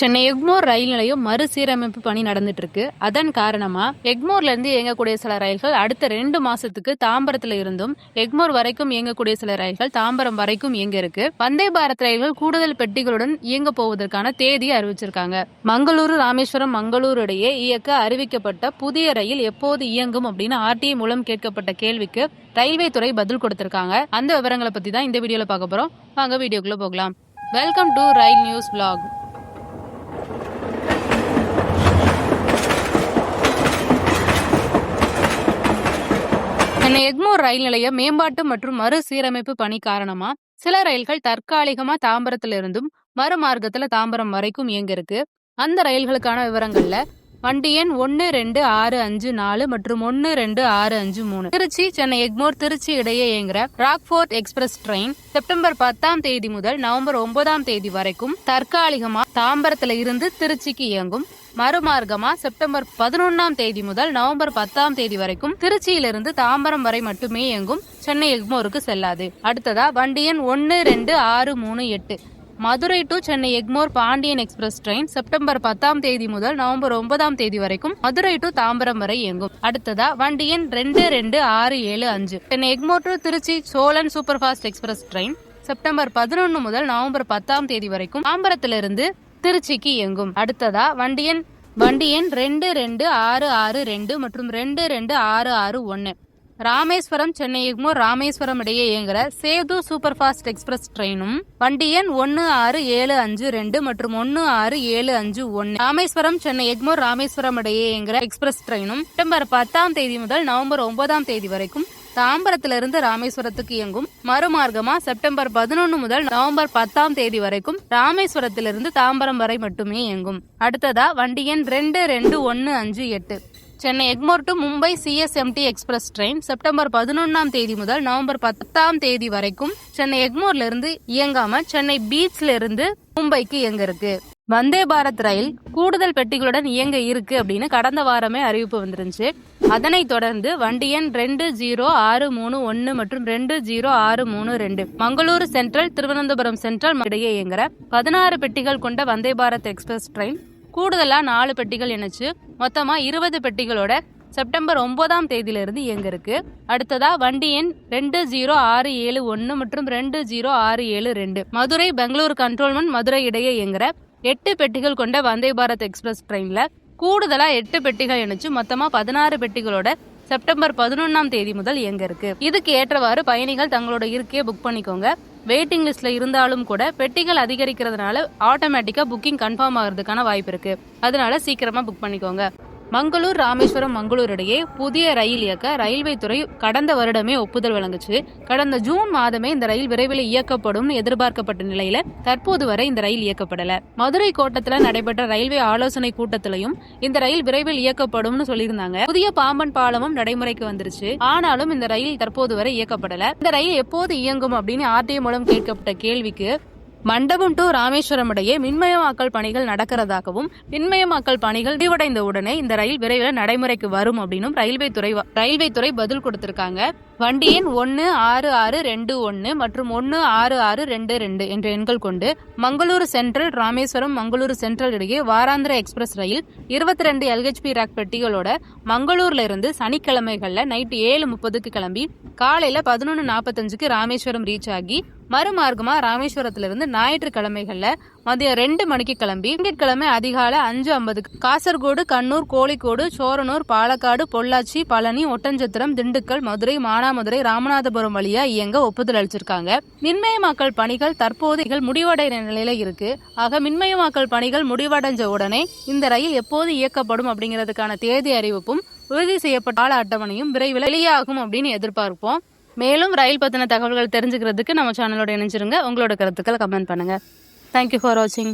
சென்னை எக்மோர் ரயில் நிலையம் மறுசீரமைப்பு பணி நடந்துட்டு இருக்கு அதன் காரணமா எக்மோர்ல இருந்து இயங்கக்கூடிய சில ரயில்கள் அடுத்த ரெண்டு மாசத்துக்கு தாம்பரத்துல இருந்தும் எக்மோர் வரைக்கும் இயங்கக்கூடிய சில ரயில்கள் தாம்பரம் வரைக்கும் இயங்க இருக்கு வந்தே பாரத் ரயில்கள் கூடுதல் பெட்டிகளுடன் இயங்க போவதற்கான தேதி அறிவிச்சிருக்காங்க. மங்களூரு ராமேஸ்வரம் மங்களூரு இடையே இயக்க அறிவிக்கப்பட்ட புதிய ரயில் எப்போது இயங்கும் அப்படின்னு ஆர்டிஐ மூலம் கேட்கப்பட்ட கேள்விக்கு ரயில்வே துறை பதில் கொடுத்திருக்காங்க. அந்த விவரங்களை பத்தி தான் இந்த வீடியோல பார்க்க போறோம். வாங்க வீடியோக்குள்ள போகலாம். Welcome to rail news blog. Chennai Egmore ரயில் நிலைய மேம்பாட்டு மற்றும் மறுசீரமைப்பு பணி காரணமா? சில ரயில்கள் தற்காலிகமா தாம்பரத்துல இருந்தும் மறுமார்க்கத்துல தாம்பரம் வரைக்கும் இயங்க இருக்கு அந்த ரயில்களுக்கான விவரங்கள்ல வண்டி எண் ஒன்று ரெண்டு ஆறு அஞ்சு நாலு மற்றும் ஒன்று ரெண்டு ஆறு அஞ்சு மூணு. திருச்சி சென்னை எக்மோர் திருச்சி இடையே இயங்குகிற ராக்ஃபோர்ட் எக்ஸ்பிரஸ் ட்ரெயின் செப்டம்பர் பத்தாம் தேதி முதல் நவம்பர் ஒன்பதாம் தேதி வரைக்கும் தற்காலிகமா தாம்பரத்துல இருந்து திருச்சிக்கு இயங்கும். மறுமார்க்கமா செப்டம்பர் பதினொன்னாம் தேதி முதல் நவம்பர் பத்தாம் தேதி வரைக்கும் திருச்சியிலிருந்து தாம்பரம் வரை மட்டுமே இயங்கும். சென்னை எக்மோருக்கு செல்லாது. அடுத்ததா வண்டி எண் ஒன்று ரெண்டு ஆறு மூணு எட்டு. Madurai to Chennai Egmore Pandian express train September பத்தாம் தேதி முதல் நவம்பர் ஒன்பதாம் தேதி வரைக்கும் மதுரை டு தாம்பரம் வரை இயங்கும். அடுத்ததா வண்டி எண் ரெண்டு ரெண்டு ஆறு ஏழு அஞ்சு. Chennai Egmore to Tiruchi Cholan super fast express train September பதினொன்று முதல் நவம்பர் பத்தாம் தேதி வரைக்கும் தாம்பரத்திலிருந்து திருச்சிக்கு இயங்கும். அடுத்ததா வண்டி எண் வண்டி எண் ரெண்டு ரெண்டு ஆறு ஆறு ரெண்டு மற்றும் ரெண்டு ரெண்டு ஆறு ஆறு ஒன்று ராமேஸ்வரம் சென்னை எக்மோர் ராமேஸ்வரம் இடையே இயங்குகிற சேது சூப்பர் ஃபாஸ்ட் எக்ஸ்பிரஸ் ட்ரெயினும் வண்டி எண் ஒன்று ஆறு ஏழு அஞ்சு ரெண்டு மற்றும் ஒன்று ஆறு ஏழு அஞ்சு ஒன்னு. ராமேஸ்வரம் சென்னை எக்மோர் ராமேஸ்வரம் இடையே இயங்குகிற எக்ஸ்பிரஸ் ட்ரெயினும் செப்டம்பர் பத்தாம் தேதி முதல் நவம்பர் ஒன்பதாம் தேதி வரைக்கும் தாம்பரத்திலிருந்து ராமேஸ்வரத்துக்கு இயங்கும். மறுமார்க்கமா செப்டம்பர் பதினொன்று முதல் நவம்பர் பத்தாம் தேதி வரைக்கும் ராமேஸ்வரத்திலிருந்து தாம்பரம் வரை மட்டுமே இயங்கும். அடுத்ததா வண்டி எண் ரெண்டு ரெண்டு ஒன்று அஞ்சு எட்டு. Chennai Egmore to Mumbai CSMT express train September பதினொன்றாம் தேதி முதல் நவம்பர் பத்தாம் தேதி வரைக்கும் சென்னை எக்மோர்ல இருந்து இயங்காம சென்னை பீச்ல இருந்து மும்பைக்கு இயங்க இருக்கு வந்தே பாரத் ரயில் கூடுதல் பெட்டிகளுடன் இயங்க இருக்கு அப்படின்னு கடந்த வாரமே அறிவிப்பு வந்துருந்துச்சு. அதனைத் தொடர்ந்து வண்டி எண் ரெண்டு ஜீரோ ஆறு மூணு ஒன்று மற்றும் ரெண்டு ஜீரோ ஆறு மூணு ரெண்டு மங்களூரு சென்ட்ரல் திருவனந்தபுரம் சென்ட்ரல் இடையே இயங்குற பதினாறு பெட்டிகள் கொண்ட வந்தே பாரத் எக்ஸ்பிரஸ் ட்ரெயின் கூடுதலாக நாலு பெட்டிகள் இணைச்சு மொத்தமாக இருபது பெட்டிகளோட செப்டம்பர் ஒன்பதாம் தேதியிலிருந்து இயங்க இருக்கு அடுத்ததா வண்டி எண் ரெண்டு ஜீரோ ஆறு ஏழு ஒன்று மற்றும் ரெண்டு ஜீரோ ஆறு ஏழு ரெண்டு. மதுரை பெங்களூர் கண்ட்ரோல்மெண்ட் மதுரை இடையே இயங்குற எட்டு பெட்டிகள் கொண்ட வந்தே பாரத் எக்ஸ்பிரஸ் ட்ரெயினில் கூடுதலாக எட்டு பெட்டிகள் இணைச்சு மொத்தமாக பதினாறு பெட்டிகளோட செப்டம்பர் பதினொன்றாம் தேதி முதல் இயங்க இருக்கு. இதுக்கு ஏற்றவாறு பயணிகள் தங்களோட இருக்கே புக் பண்ணிக்கோங்க. வெயிட்டிங் லிஸ்ட்ல இருந்தாலும் கூட பெட்டிகள் அதிகரிக்கிறதுனால ஆட்டோமேட்டிக்கா புக்கிங் கன்ஃபார்ம் ஆகிறதுக்கான வாய்ப்பு இருக்கு. அதனால சீக்கிரமா புக் பண்ணிக்கோங்க. மங்களூர் ராமேஸ்வரம் மங்களூர் இடையே புதிய ரயில் இயக்க ரயில்வே துறை கடந்த வருடமே ஒப்புதல் வழங்குச்சு. கடந்த ஜூன் மாதமே இந்த ரயில் விரைவில் இயக்கப்படும் எதிர்பார்க்கப்பட்ட நிலையில தற்போது வரை இந்த ரயில் இயக்கப்படல. மதுரை கோட்டத்தில் நடைபெற்ற ரயில்வே ஆலோசனை கூட்டத்திலையும் இந்த ரயில் விரைவில் இயக்கப்படும்னு சொல்லியிருந்தாங்க. புதிய பாம்பன் பாலமும் நடைமுறைக்கு வந்துருச்சு. ஆனாலும் இந்த ரயில் தற்போது வரை இயக்கப்படல. இந்த ரயில் எப்போது இயங்கும் அப்படின்னு ஆர்டிஐ மூலம் கேட்கப்பட்ட கேள்விக்கு மண்டபம் டு ராமேஸ்வரம் இடையே மின்மயமாக்கல் பணிகள் நடக்கிறதாகவும் மின்மயமாக்கல் பணிகள் முடிவடைந்த உடனே இந்த ரயில் விரைவில் நடைமுறைக்கு வரும் அப்படின்னும் ரயில்வே துறை ரயில்வே துறை பதில் கொடுத்திருக்காங்க. வண்டி எண் ஒன்று ஆறு ஆறு ரெண்டு ஒன்று மற்றும் ஒன்று ஆறு ஆறு ரெண்டு ரெண்டு என்ற எண்கள் கொண்டு மங்களூரு சென்ட்ரல் ராமேஸ்வரம் மங்களூரு சென்ட்ரல் இடையே வாராந்திர எக்ஸ்பிரஸ் ரயில் இருபத்தி ரெண்டு எல்ஹெச்பி ரேக் பெட்டிகளோட மங்களூர்ல இருந்து சனிக்கிழமைகளில் நைட்டு ஏழு முப்பதுக்கு கிளம்பி காலையில் பதினொன்று நாற்பத்தஞ்சுக்கு ராமேஸ்வரம் ரீச் ஆகி மறுமார்க்கமாக ராமேஸ்வரத்திலிருந்து ஞாயிற்றுக்கிழமைகளில் மதியம் ரெண்டு மணிக்கு கிளம்பி திங்கட்கிழமை அதிகாலை அஞ்சு ஐம்பதுக்கு காசர்கோடு கண்ணூர் கோழிக்கோடு சோரனூர் பாலக்காடு பொள்ளாச்சி பழனி ஒட்டஞ்சத்திரம் திண்டுக்கல் மதுரை மானாமதுரை ராமநாதபுரம் வழியா இயங்க ஒப்புதல் அளிச்சிருக்காங்க. மின்மயமாக்கல் பணிகள் தற்போது முடிவடைகிற நிலையில இருக்கு. ஆக மின்மயமாக்கல் பணிகள் முடிவடைஞ்ச உடனே இந்த ரயில் எப்போது இயக்கப்படும் அப்படிங்கிறதுக்கான தேதி அறிவிப்பும் உறுதி செய்யப்பட்ட கால அட்டவணையும் விரைவில் வெளியாகும் அப்படின்னு எதிர்பார்ப்போம். மேலும் ரயில் பற்றின தகவல்கள் தெரிஞ்சுக்கிறதுக்கு நம்ம சேனலோட இணைஞ்சிருங்க. உங்களோட கருத்துக்களை கமெண்ட் பண்ணுங்கள் தேங்க்யூ ஃபார் வாட்சிங்